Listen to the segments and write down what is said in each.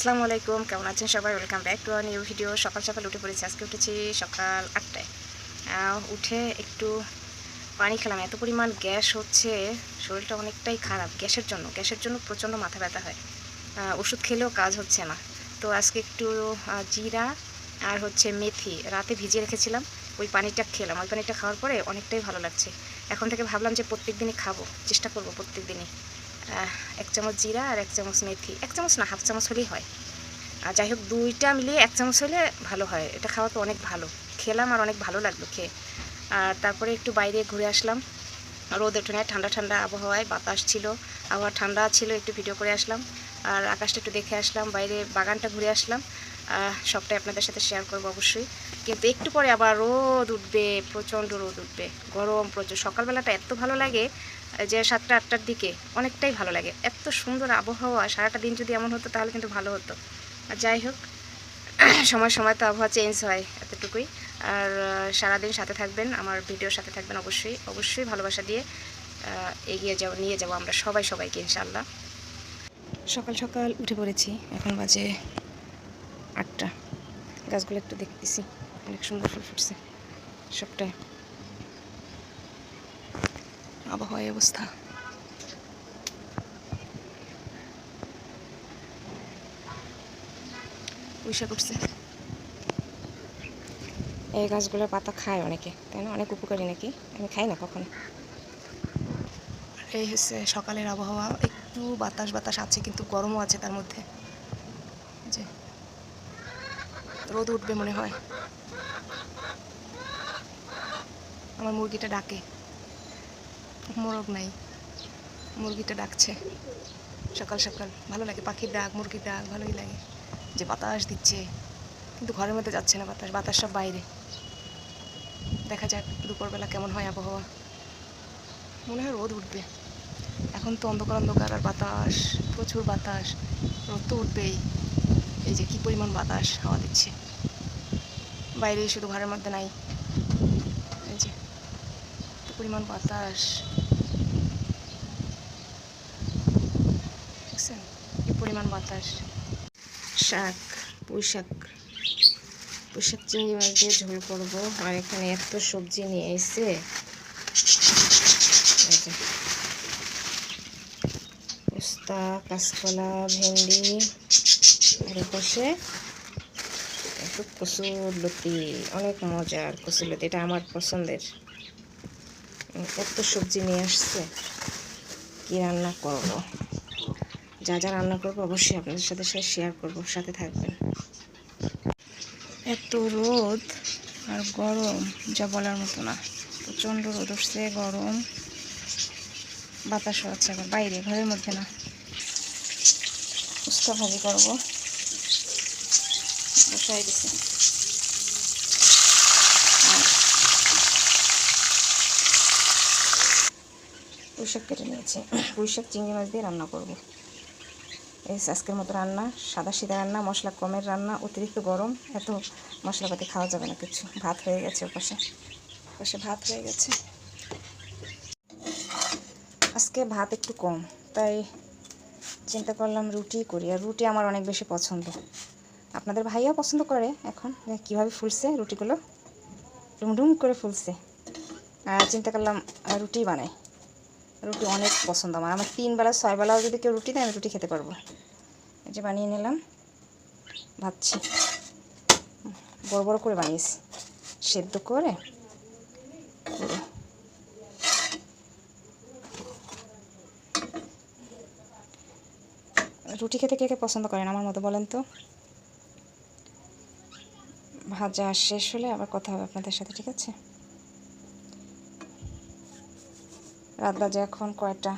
আসসালামু আলাইকুম, কেমন আছেন সবাই? Welcome back to our new video সকাল সকাল উঠে পড়েছি, আজকে উঠেছি সকাল আটটায়। উঠে একটু পানি খেলাম, এত পরিমাণ গ্যাস হচ্ছে, শরীরটা অনেকটাই খারাপ। গ্যাসের জন্য গ্যাসের জন্য প্রচণ্ড মাথা ব্যথা হয়। ওষুধ খেলেও কাজ হচ্ছে না। তো আজকে একটু জিরা আর হচ্ছে মেথি রাতে ভিজিয়ে রেখেছিলাম। ওই পানিটা খেলাম। ওই পানিটা খাওয়ার পরে অনেকটাই ভালো লাগছে। এখন থেকে ভাবলাম যে প্রত্যেক দিনই খাব, চেষ্টা করব প্রত্যেক দিনই এক চামচ জিরা আর এক চামচ মেথি। এক চামচ না, হাফ চামচ হলেই হয়। আর যাই হোক, দুইটা মিলিয়ে এক চামচ হলে ভালো হয়। এটা খাওয়া তো অনেক ভালো। খেলাম আর অনেক ভালো লাগল খেয়ে। আর তারপরে একটু বাইরে ঘুরে আসলাম। রোদ ওঠে ঠান্ডা ঠান্ডা আবহাওয়ায় বাতাস ছিল। আবহাওয়া ঠান্ডা ছিল, একটু ভিডিও করে আসলাম। আর আকাশটা একটু দেখে আসলাম, বাইরে বাগানটা ঘুরে আসলাম। সবটাই আপনাদের সাথে শেয়ার করব অবশ্যই। কিন্তু একটু পরে আবার রোদ উঠবে, প্রচণ্ড রোদ উঠবে। গরম প্রচুর সকালবেলাটা এত ভালো লাগে যে সাতটা, আটটার দিকে অনেকটাই ভালো লাগে। এত সুন্দর আবহাওয়া, সারাটা দিন যদি এমন হতো তাহলে কিন্তু ভালো হতো। আর যাই হোক, সময় সময় তো আবহাওয়া চেঞ্জ হয় এতটুকুই। আর সারাদিন সাথে থাকবেন, আমার ভিডিওর সাথে থাকবেন অবশ্যই। অবশ্যই ভালোবাসা দিয়ে এগিয়ে যাও, নিয়ে যাব আমরা সবাই সবাইকে ইনশাল্লাহ সকাল সকাল উঠে পড়েছি, এখন বাজে আটটা। গাছগুলো একটু দেখতেছি, অনেক সুন্দর ফুল ফুটছে সবটাই। আবহাওয়া এই অবস্থা। পয়সা করছে। এই গাছগুলোর পাতা খায় অনেকে তাই না? অনেক উপকারী নাকি? আমি খাই না কখনো। এই হচ্ছে সকালের আবহাওয়া। একটু বাতাস বাতাস আছে কিন্তু গরমও আছে তার মধ্যে। যে রোদ উঠবে মনে হয়। আমার মুরগিটা ডাকে। মোরগ নাই। মুরগিটা ডাকছে। সকাল সকাল। ভালো লাগে, পাখির ডাক, মুরগির ডাক, ভালোই লাগে। যে বাতাস দিচ্ছে। কিন্তু ঘরের মধ্যে যাচ্ছে না বাতাস বাতাস সব বাইরে। দেখা যাক দুপুরবেলা কেমন হয় আবহাওয়া। মনে হয় রোদ উঠবে। এখন তো অন্ধকার অন্ধকার আর বাতাস, প্রচুর বাতাস। রোদ তো উঠবেই। এই যে কী পরিমাণ বাতাস হাওয়া দিচ্ছে। বাইরে শুধু ঘরের মধ্যে নাই। পরিমাণ বাতাস। দেখছেন? কি পরিমাণ বাতাস? শাক পুঁই শাক চিংড়ি মাছ দিয়ে ঝোল করব। আর এখানে এত সবজি নিয়ে এসে পোস্তা, কাঁচকলা, ভেন্ডি, আর পাশে একটু কসুর লতি অনেক মজার কসুর লতি এটা আমার পছন্দের। এত সবজি নিয়ে আসছে, কি রান্না করব? যা যা রান্না করব অবশ্যই আপনাদের সাথে শেয়ার করব, সাথে থাকবেন। এত রোদ আর গরম, যা বলার মতো না। প্রচণ্ড রোদ উঠছে, গরম। বাতাসও আছে আবার, বাইরে, ঘরের মধ্যে না। উস্তা ভাজি করব। বসাই দিছি। পুঁইশাক কেটে নিয়েছি। পুঁইশাক, চিংড়ি মাছ দিয়ে রান্না করব। এই আজকের মতো রান্না। সাদা সিধা রান্না, মশলা কমের রান্না, অতিরিক্ত গরম। এত মশলাপাতি খাওয়া যাবে না কিছু। ভাত হয়ে গেছে ওর পাশে ভাত হয়ে গেছে। আজকে ভাত একটু কম, তাই চিন্তা করলাম রুটি করি। আর রুটি আমার অনেক বেশি পছন্দ। আপনাদের ভাইয়াও পছন্দ করে এখন। কীভাবে ফুলছে রুটিগুলো। ডুমডুম করে ফুলছে। আর চিন্তা করলাম রুটি বানাই। রুটি অনেক পছন্দ আমার। আমার তিন বেলা ছয় বেলাও যদি কেউ রুটি দেয়, আমি রুটি খেতে পারব। এই যে বানিয়ে নিলাম ভাবছি বড় বড় করে বানিয়েছি। সেদ্ধ করে রুটি খেতে কে কে পছন্দ করেন আমার মতো বলেন তো? ভাজা শেষ হলে আবার কথা হবে আপনাদের সাথে, ঠিক আছে? রাত বাজে এখন কয়টা?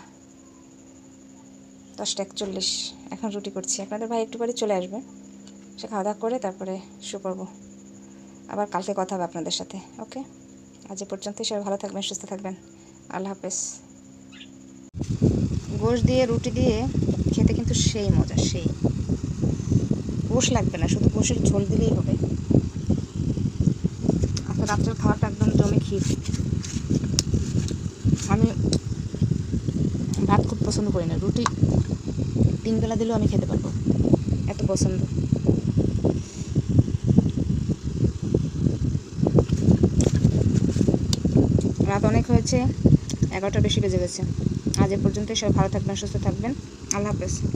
দশটা একচল্লিশ। এখন রুটি করছি। আপনাদের ভাই একটু পরে চলে আসবে। সে খাওয়া দাওয়া করে তারপরে শু করব আবার কালকে কথা হবে আপনাদের সাথে, ওকে? আজ এ পর্যন্তই। সবাই ভালো থাকবেন, সুস্থ থাকবেন। আল্লাহ হাফেজ। গোশ দিয়ে রুটি দিয়ে খেতে কিন্তু সেই মজা, সেই। গোশ লাগবে না, শুধু গোশের ঝোল দিলেই হবে। আচ্ছা রাত্রের খাওয়াটা একদম জমে ক্ষীর। আমি ভাত খুব পছন্দ করি না। রুটি তিন বেলা দিলেও আমি খেতে পারব। এত পছন্দ। রাত অনেক হয়েছে, এগারোটা বেশি বেজে গেছে। আজ এ পর্যন্তই, সবাই ভালো থাকবেন, সুস্থ থাকবেন। আল্লাহ হাফেজ।